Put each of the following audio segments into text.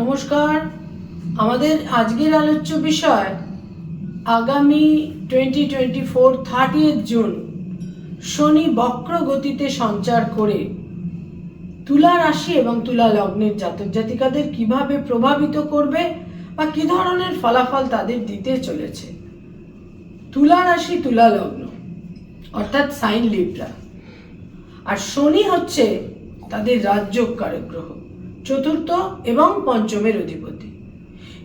নমস্কার। আমাদের আজকের আলোচ্য বিষয় আগামী twenty twenty four thirtieth June শনি বক্র গতিতে সঞ্চার করে তুলা রাশি এবং তুলা লগ্নের জাতক জাতিকাদের কীভাবে প্রভাবিত করবে বা কি ধরনের ফলাফল তাদের দিতে চলেছে? তুলা রাশি, তুলা লগ্ন, অর্থাৎ সাইন লিব্রা। আর শনি হচ্ছে তাদের রাজ্যকারক গ্রহ। চতুর্থ এবং পঞ্চমের অধিপতি।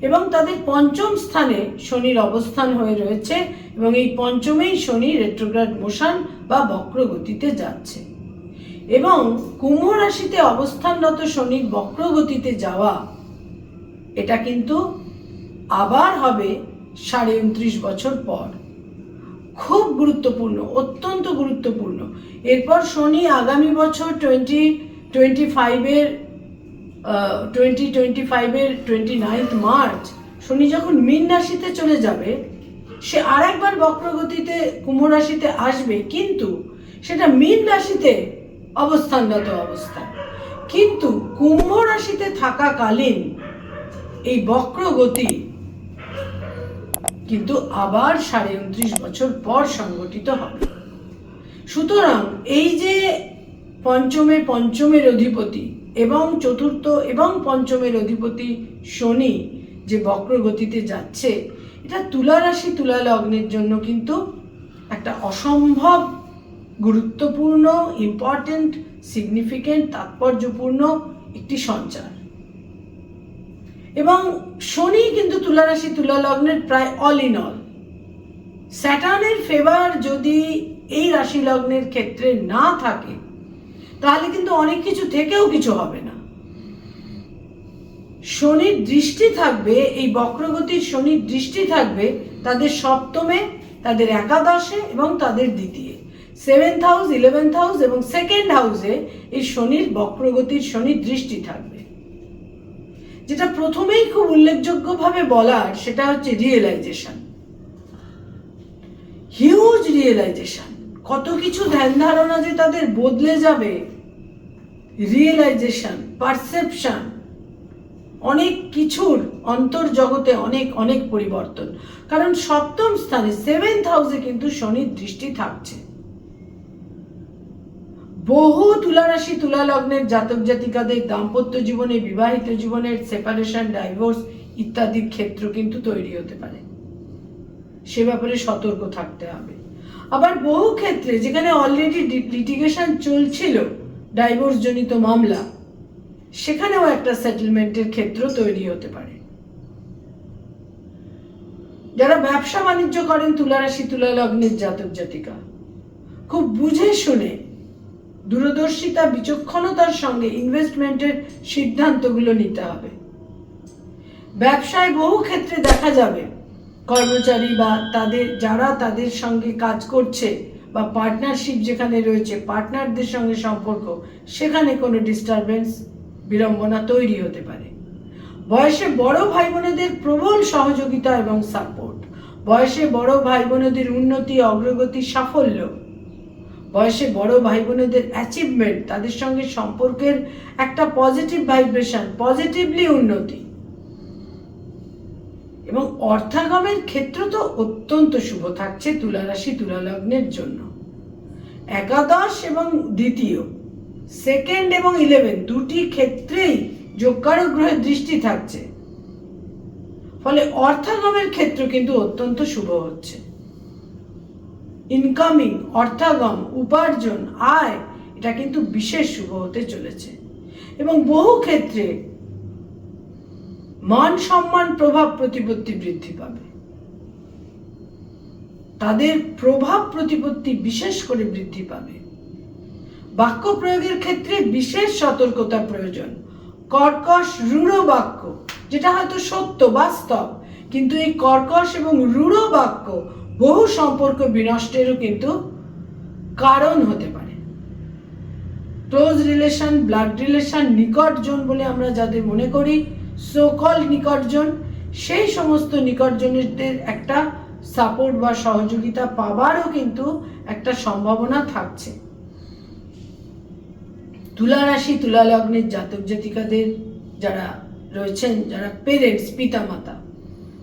এবং তাদের পঞ্চম স্থানে শনির অবস্থান হয়ে রয়েছে এবং এই পঞ্চমেই শনি রেট্রোগ্রাড মোশন বা বক্রগতিতে যাচ্ছে। এবং কুম্ভ রাশিতে অবস্থানরত শনির বক্রগতিতে যাওয়া, এটা কিন্তু আবার হবে সাড়ে উনত্রিশ বছর পর। খুব গুরুত্বপূর্ণ, অত্যন্ত গুরুত্বপূর্ণ। এরপর শনি আগামী বছর টোয়েন্টি টোয়েন্টি ফাইভের টোয়েন্টি টোয়েন্টি ফাইভের টোয়েন্টি নাইন্থ মার্চ শনি যখন মীন রাশিতে চলে যাবে, সে আর একবার বক্রগতিতে কুম্ভ রাশিতে আসবে, কিন্তু সেটা মীন রাশিতে অবস্থানগত অবস্থা। কিন্তু কুম্ভ রাশিতে থাকাকালীন এই বক্রগতি কিন্তু আবার সাড়ে উনত্রিশ বছর পর সংগঠিত হবে। সুতরাং এই যে পঞ্চমে পঞ্চমের অধিপতি এবং চতুর্থ এবং পঞ্চমের অধিপতি শনি যে বক্রগতিতে যাচ্ছে, এটা তুলা রাশি তুলা লগ্নের জন্য কিন্তু একটা অসম্ভব গুরুত্বপূর্ণ ইম্পর্টেন্ট সিগনিফিকেন্ট তাৎপর্যপূর্ণ একটি সঞ্চার। এবং শনি কিন্তু তুলা রাশি তুলা লগ্নের প্রায় অল ইন অল স্যাটার্নের ফেভার যদি এই রাশি লগ্নের ক্ষেত্রে না থাকে তাহলে কিন্তু অনেক কিছু থেকেও কিছু হবে না। শনির দৃষ্টি থাকবে, এই বক্রগতির শনির দৃষ্টি থাকবে তাদের সপ্তমে, তাদের একাদশে এবং তাদের দ্বিতীয়। সেভেন্থ হাউস ইলেভেন্থ হাউস এবং সেকেন্ড হাউসে এই শনির বক্রগতির শনির দৃষ্টি থাকবে। যেটা প্রথমেই খুব উল্লেখযোগ্যভাবে বলার, সেটা হচ্ছে রিয়েলাইজেশন হিউজ রিয়েলাইজেশন কত কিছু ধ্যান ধারণা যে তাদের বদলে যাবে রিয়েলাইজেশন পারসেপশন অনেক কিছুর অন্তর্জগতে অনেক অনেক পরিবর্তন। কারণ সপ্তম স্থানে সেভেন্থ হাউসে কিন্তু শনির দৃষ্টি থাকছে। বহু তুলারাশি তুলা লগ্নের জাতক জাতিকাদের দাম্পত্য জীবনে, বিবাহিত জীবনের সেপারেশন ডাইভোর্স ইত্যাদির ক্ষেত্র কিন্তু তৈরি হতে পারে। সে ব্যাপারে সতর্ক থাকতে হবে। আবার বহু ক্ষেত্রে যেখানে অলরেডি লিটিগেশন চলছিল ডাইভোর্স জনিত মামলা, সেখানেও একটা সেটেলমেন্টের ক্ষেত্র তৈরি হতে পারে। যারা ব্যবসা বাণিজ্য করেন তুলারাশি তুলা লগ্নের জাতক জাতিকা। খুব বুঝে শুনে দূরদর্শিতা, বিচক্ষণতার সঙ্গে ইনভেস্টমেন্টের সিদ্ধান্তগুলো নিতে হবে। ব্যবসায় বহু ক্ষেত্রে দেখা যাবে কর্মচারী বা তাদের, যারা তাদের সঙ্গে কাজ করছে বা পার্টনারশিপ যেখানে রয়েছে পার্টনারদের সঙ্গে সম্পর্ক, সেখানে কোনো ডিস্টারবেন্স বিড়ম্বনা তৈরি হতে পারে। বয়সে বড় ভাই বোনেদের প্রবল সহযোগিতা এবং সাপোর্ট বয়সে বড় ভাই বোনেদের উন্নতি, অগ্রগতি, সাফল্য। বয়সে বড় ভাই বোনেদের অ্যাচিভমেন্ট তাদের সঙ্গে সম্পর্কের একটা পজিটিভ ভাইব্রেশন পজিটিভলি উন্নতি। এবং অর্থাগমের ক্ষেত্র তো অত্যন্ত শুভ, থাকছে তুলা রাশি তুলা লগ্নের জন্য। একাদশ এবং দ্বিতীয় সেকেন্ড এবং ইলেভেন দুটি ক্ষেত্রেই যোগকারক গ্রহের দৃষ্টি থাকছে। ফলে অর্থাগমের ক্ষেত্র কিন্তু অত্যন্ত শুভ হচ্ছে। ইনকামিং অর্থাগম, উপার্জন, আয়, এটা কিন্তু বিশেষ শুভ হতে চলেছে। এবং বহু ক্ষেত্রে মান সম্মান প্রভাব প্রতিপত্তি বৃদ্ধি পাবে। তাদের প্রভাব প্রতিপত্তি বিশেষ করে বৃদ্ধি পাবে। বাক্য প্রয়োগের ক্ষেত্রে বিশেষ সতর্কতা প্রয়োজন। কর্কশ রূঢ় বাক্য, যেটা হয়তো সত্য বাস্তব কিন্তু এই কর্কশ এবং রূঢ় বাক্য বহু সম্পর্ক বিনষ্টেরও কিন্তু কারণ হতে পারে। ক্লোজ রিলেশন, ব্লাড রিলেশন নিকটজন বলে আমরা যাদের মনে করি সোকল নিকটজন, সেই সমস্ত নিকটজনদের একটা সাপোর্ট বা সহযোগিতা পাবারও কিন্তু একটা সম্ভাবনা থাকছে। তুলা রাশি, তুলা লগ্নের জাতক জাতিকাদের যারা রয়েছেন, যারা পেরেন্টস পিতামাতা,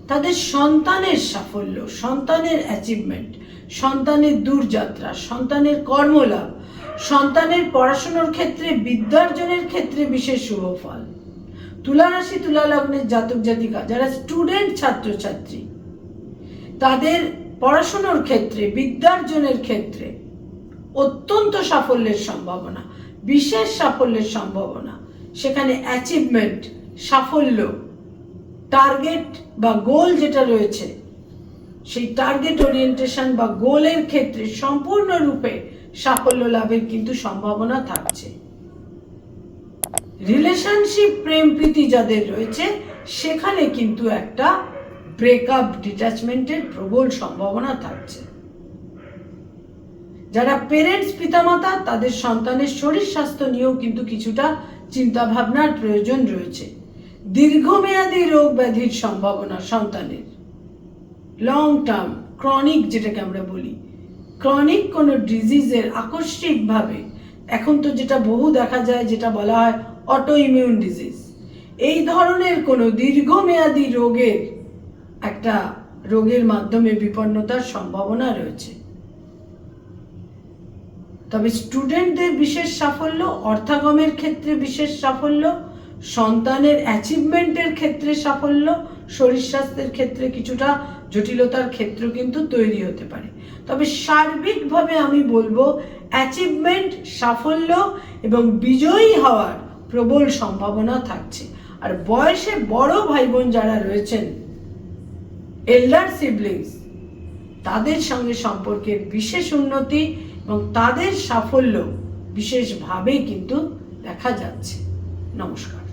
তাদের সন্তানের সাফল্য, সন্তানের অ্যাচিভমেন্ট সন্তানের দূরযাত্রা, সন্তানের কর্মলাভ, সন্তানের পড়াশোনার ক্ষেত্রে, বিদ্যার্জনের ক্ষেত্রে বিশেষ শুভ ফল। তুলা রাশি তুলা লগ্নের জাতক জাতিকা, যারা স্টুডেন্ট ছাত্রছাত্রী, তাদের পড়াশোনার ক্ষেত্রে, বিদ্যার্জনের ক্ষেত্রে অত্যন্ত সাফল্যের সম্ভাবনা, বিশেষ সাফল্যের সম্ভাবনা। সেখানে অ্যাচিভমেন্ট সাফল্য টার্গেট বা গোল যেটা রয়েছে, সেই টার্গেট ওরিয়েন্টেশন বা গোলের ক্ষেত্রে সম্পূর্ণরূপে সাফল্য লাভের কিন্তু সম্ভাবনা থাকছে। রিলেশনশিপ প্রেম প্রীতি যাদের রয়েছে, সেখানে কিন্তু একটা ব্রেকআপ ডিট্যাচমেন্টের প্রবল সম্ভাবনা থাকছে। যারা পেরেন্টস পিতামাতা, তাদের সন্তানের শরীর স্বাস্থ্য নিয়েও কিন্তু কিছুটা চিন্তা ভাবনার প্রয়োজন রয়েছে। দীর্ঘমেয়াদী রোগ ব্যাধির সম্ভাবনা সন্তানের। লং টার্ম ক্রনিক যেটাকে আমরা বলি। ক্রনিক কোনো ডিজিজের আকস্মিকভাবে, এখন তো যেটা বহু দেখা যায়, যেটা বলা হয় অটো ইমিউন ডিজিজ এই ধরনের কোনো দীর্ঘমেয়াদী রোগের একটা রোগের মাধ্যমে বিপন্নতার সম্ভাবনা রয়েছে। তবে স্টুডেন্টদের বিশেষ সাফল্য, অর্থাগমের ক্ষেত্রে বিশেষ সাফল্য, সন্তানের অ্যাচিভমেন্টের ক্ষেত্রে সাফল্য, শরীর স্বাস্থ্যের ক্ষেত্রে কিছুটা জটিলতার ক্ষেত্র কিন্তু তৈরি হতে পারে। তবে সার্বিকভাবে আমি বলব, অ্যাচিভমেন্ট সাফল্য এবং বিজয়ী হওয়ার প্রবল সম্ভাবনা থাকছে। আর বয়সে বড় ভাই বোন যারা রয়েছেন এল্ডার সিবলিংস তাদের সঙ্গে সম্পর্কের বিশেষ উন্নতি এবং তাদের সাফল্য বিশেষভাবেই কিন্তু দেখা যাচ্ছে। নমস্কার।